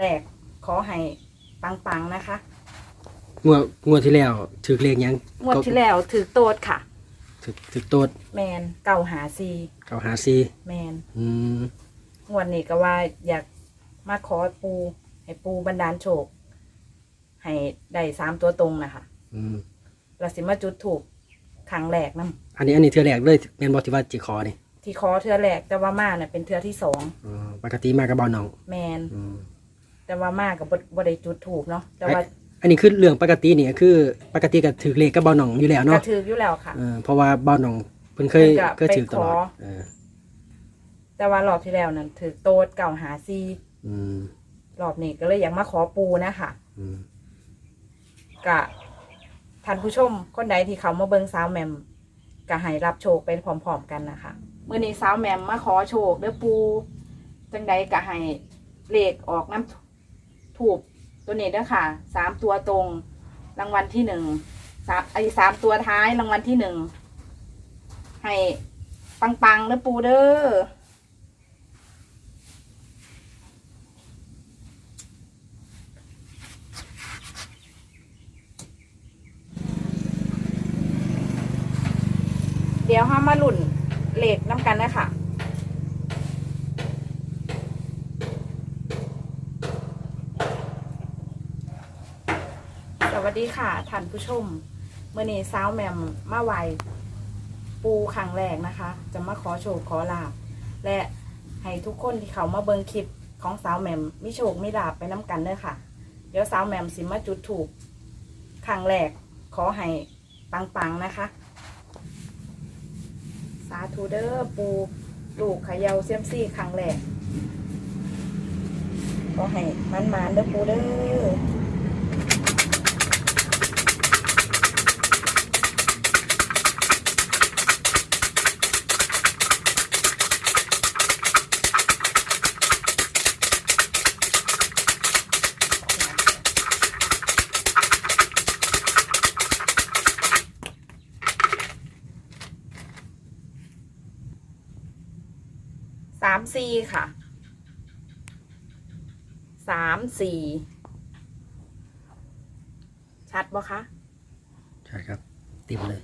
แรกขอให้ปังๆนะคะ งวดงวดที่แล้วถือเลขหยังงวดที่แล้วถือโตดค่ะ ถือถือโตัวแมนเก่าหาซีเก้าหาซีแมนอืมงวดนี้ก็ว่าอยากมาขอปูให้ปูบันดาลโชค ให้ได้สามตัวตรงนะคะอืมเราสิมาจุดถูกครั้งแรกนํอันนี้อันนี้เทือแรกเลยแม่นบ่ที่ว่าจิคอนี่ที่ขอเทือแรกแต่ว่ามาเนี่ยเป็นเทือที่สองอ๋อปกติมากับเบาหนอง แมนอืม แต่ว่ามากับบได้จุดถูกเนาะแต่ว่าอันนี้คือเรื่องปกตินี่คือปกติก็ถือเลขกับเบาหนองอยู่แล้วกระเนาะถืออยู่แล้วค่ะ เออเพราะว่าเบาหนองเพิ่นเคยเพิ่นก็เคยถือตลอดไปขอ เออแต่ว่ารอบที่แล้วนั้นถือโตดเก่าหาซีอืมรอบนี้ก็เลยอยากมาขอปูนะคะอืมกะท่านผู้ชมคนใดที่เขามาเบิงสาวแหมมก็ให้รับโชคไปพร้อมๆกันนะคะเมื่อนี้สาวแหมมมาขอโชคเด้อปูจังใดก็ให้เลขออกน้ำ ถูกตัวนี้ด้อค่ะสามตัวตรง รางวัลที่หนึ่งสามไอ้สามตัวท้ายรางวัลที่หนึ่งให้ปังๆเด้อปูเด้อเดี๋ยวห้ามาหลุ่นเลขน้ำกันนะคะ สวัส ดีค่ะท่านผู้ชมเมื่อนี้สาวแหมมมาไหวปูครั้งแรกนะคะ จะมาขอโชคขอลาบ และให้ทุกคนที่เขามาเบิงคลิปของสาวแหมมมิโชคมิลาบไปน้ำกันเด้อค่ะ เดี๋ยวสาวแหมมสิมาจุดถูกครั้งแรกขอให้ปังๆนะคะ สาธุเด้อปูลูกเขยาเซียมซี่ครั้งแรกขอให้มันๆเด้อปูเด้อามสี่ค่ะสามสี่ชัดบ่คะใช่ครับติดเลย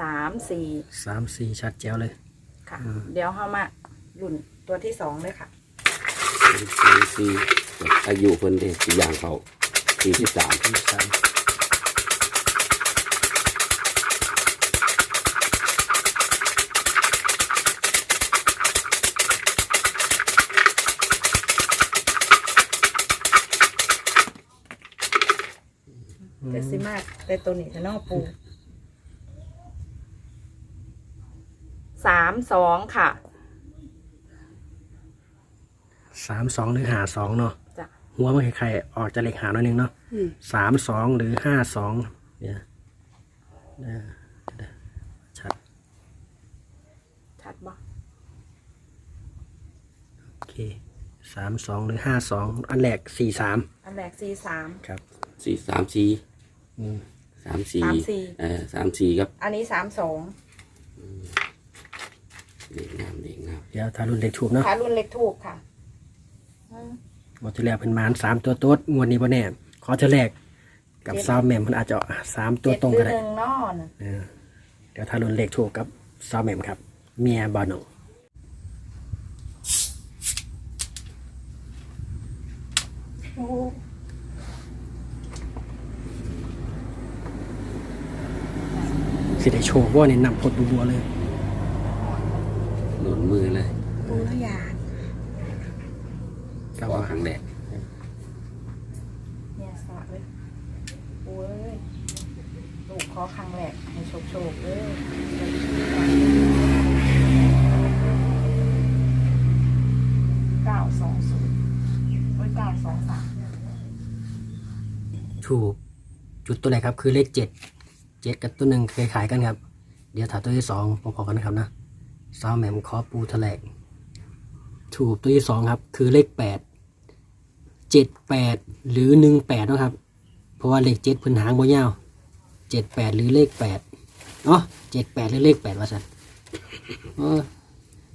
สามสี่สามสี่ชัดแจ๋วเลย ค่ะ อืม เดี๋ยวเข้ามาหลุ่นตัวที่สองเลยค่ะ สี่สี่อายุเพิ่นเด้สี่อย่างเขาสี่สิบสามที่สาม เจ็ดสิมาก แต่ตัวนี้จะนอกปูสามสองค่ะ สามสองหรือหาสองเนาะจ้ะ หัวมันคล้ายๆออกจากเลขหาหน่อยหนึงเนาะสามสองหรือห้าสองเนี่ยเออเดี๋ยวชัดชัดบ่โอเคสามสองหรือห้าสองอันแรกสี่สามอันแรกสี่สามครับสี่สามสี่อืม สามสี่สามสี่ เออสามสี่ครับอันนี้สามสองเด็กงามเด็กงามเดี๋ยวทารุนเล็กถูกเนาะขารุ่นเล็กถูกค่ะอืมหมดที่แล้วเป็นหมานสามตัวโต๊ดงวดนี้บ่แน่ขอเธอแรกกับเจ็ดซาวแหมมมันอาจจะสามตัวตรงก็ได้เจ็ดหรือหนึ่งนอนเออเดี๋ยวทารุนเล็กถูกกับซาวแหมมครับ เมียบอนง สิได้โชว์ว่าในนำพดบัวๆเลยหนุนมือเลยปูแล้วยาก็ขอว่าครั้งแรกเนี่ยสะเลยปูเอ้ยลูกขอครั้งแรกให้โชคโชคๆเลยเก้าสองศูนย์โอ้ยเก้าสองสามถูกจุดตัวไหนครับคือเลขเจ็ด เจ็ดกับตัวหนึ่งเคยขายกันครับ เดี๋ยวถาตัวที่สองพอๆกันนะครับนะซาวแหมมขอปูแถลกถูกตัวที่สองครับ คือเลขแปดเจ็ดแปดหรือหนึ่งแปดนะครับ เพราะว่าเลขเจ็ดพื้นหางบ่ยาวเจ็ดแปดหรือเลขแปดเนาะเจ็ดแปดหรือเลขแปดว่าสัน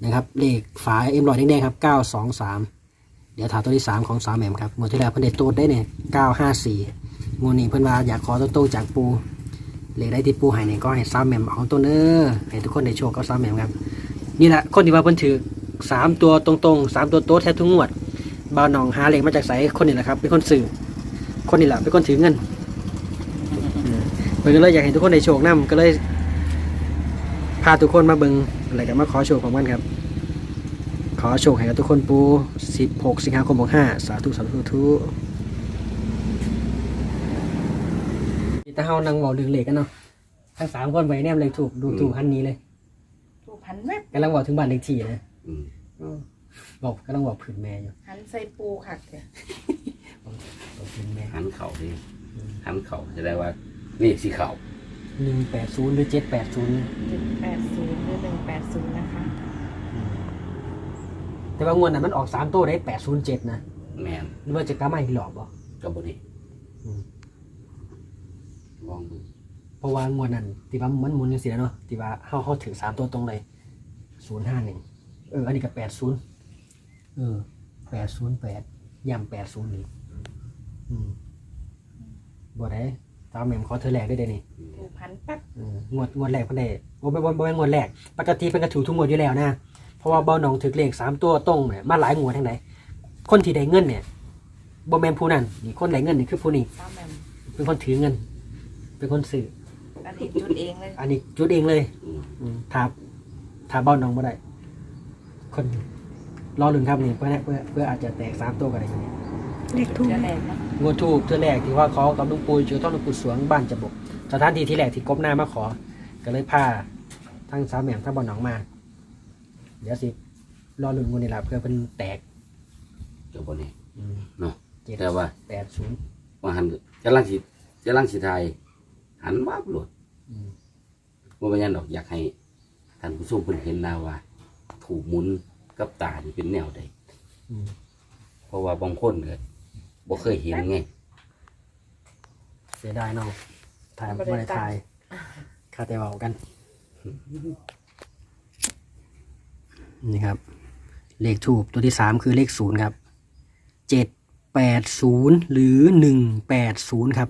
นะครับเลขฝาเอ็มรอยแดงๆครับเก้าสองสามเดี๋ยวถามตัวที่สามของสาวแหม่มครับงวดที่แล้วเพิ่นได้โตดได้เนี่ยเก้าห้าสี่งวดนี้เพิ่นว่าอยากขอโตจากปู เลขได้ที่ปูให้เนี่ยก็ให้สาวแหม่มเอาตัวเน้อให้ทุกคนได้โชคกับสาวแหม่มครับ นี่แหละคนที่ว่าเพิ่นถือสามตัวตรงๆสามตัวโต๊ดแทบทุกงวดบ่าวหนองหาเลขมาจากไสคนนี้แหละครับ เป็นคนสื่อคนนี้แหละเป็นคนถือเงินเพิ่นก็เลยอยากให้ทุกคนได้โชคนํก็เลย พาทุกคนมาเบิงอะไรกันมาขอโชคของมันครับ ขอโชคให้กับทุกคนปู 16 สิงหาคม65สาธุสาธุทุ นี่ถ้าเฮานั่งเว้าเรื่องเลขกันเนาะทั้งสามคนไว้แนมเลยถูกดูถูกหันนี้เลยถูกพันแวบกำลังบอกถึงบ้านเลขที่นะอืมบอกกำลังบอกผืนแม่อยู่หันใส่ปูค่ะเถอะบอกผืนแม่หันเข่าดิหันเข่าจะได้ว่านี่สีเข่าหนึ่งแปดศูนย์หรือเจ็ดแปดศูนย์หนึ่งแปดศูนย์หรือหนึ่งแปดศูนย์นะคะแต่ว่างวดนั้นมันออกสามตัวได้แปดศูนย์เจ็ดนะแมนหรือว่าจะกล้ามาอีกหลอกบ่กับบนี่ อืม ลองดู เพราะว่างวดนั้นที่ว่ามันหมุนจังซี่แหล้วเนาะที่ว่าเฮาเฮาถือสามตัวตรงเลยศูนย์ห้าหนึ่งเอออันนี้ก็แปดศูนย์เออแปดศูนย์แปดย่ำแปดศูนย์นี่อืมบ่ได้ตามแม่มขอเธอแรกได้เด้นี่ถูกพันแป๊บอืมงวดงวดแรกเพิ่นได้บ่บ่บ่บ่แม่นงวดแรกปกติเพิ่นก็ถูกทุกงวดอยู่แล้วนะเพราะว่าเบาหนองถือเลขสามตัวตรงเนี่ยมาหลายงวดทั้งใดคนที่ได้เงินเนี่ยบ่แม่นผู้นั้นนี่คนได้เงินนี่คือผู้นี้สาวแมมเป็นคนถือเงิน เป็นคนซื้อ อันนี้จุดเองเลยอันนี้จุดเองเลยอืม อืมถาถาเบ้าน้องไม่ได้ คนรอลุ้นครับนี่เพื่อเพื่อเพื่ออาจจะแตกสามตัวกันอะไรอย่างเงี้ยเด็กถูกแรกนะงวดทูบเทือแรกที่ว่าขอกับหลุงปูจือท่อนหลุงปูสวงบ้านจะบกสถานที่ที่แรกที่กบหน้ามาขอ ก็เลยพาทั้งสาวแหม่มทั้งบอลหนองมา เดี๋ยวสิรอลุ้นงวดนี้ละเพื่อเป็นแตกกับบนี่อืมเนาะเจ็ดแต่ว่าแปดศูนย์ว่าหันจะลังสิจะลังสิไทย หันวับโหลดอืมว่าเป็นหยังดอกอยากให้ท่านผู้ชมเพิ่นเห็นแล้วว่า ถูกหมุนกับตานี่เป็นแนวใดอืมเพราะว่าบางคนก็บ่เคยเห็นไงเสียดายเน้องถ่ายไม่ได้ถ่ายคาแต่เบากัน นี่ครับ เลขถูกตัวที่สามคือเลขศูนย์ครับเจ็ดแปดศูนย์หรือหนึ่งแปดศูนย์ครับ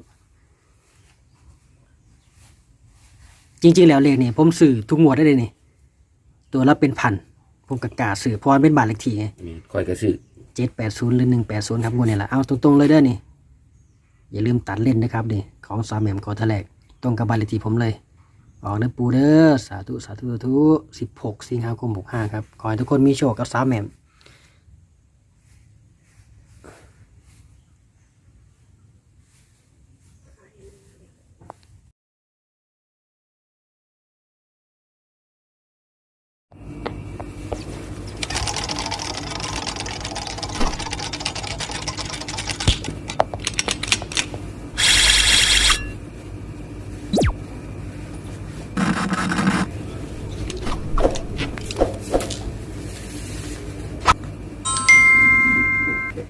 จริง ๆ แล้วเลขนี่ผมสื่อทุกงวดได้เลยนี่ ตัวละเป็นพัน ผมกกล้าสื่อเพราะมันเป็นบาทเลขที่ไงนี่คอยกระซื้อเจ็ดแปดศูนย์หรือหนึ่งแปดศูนย์ครับงวดนี้แหละเอาตรงๆเลยเด้อนี่ อย่าลืมตัดเล่นนะครับนี่ของสามแหม่มกอทะแลกตรงกับบาทเลขที่ผมเลยออกเด้อปูเด้อสาธุสาธุสาธุสิบหกสิงหาคมหกห้าครับ ขอให้ทุกคนมีโชคกับสามแหม่ม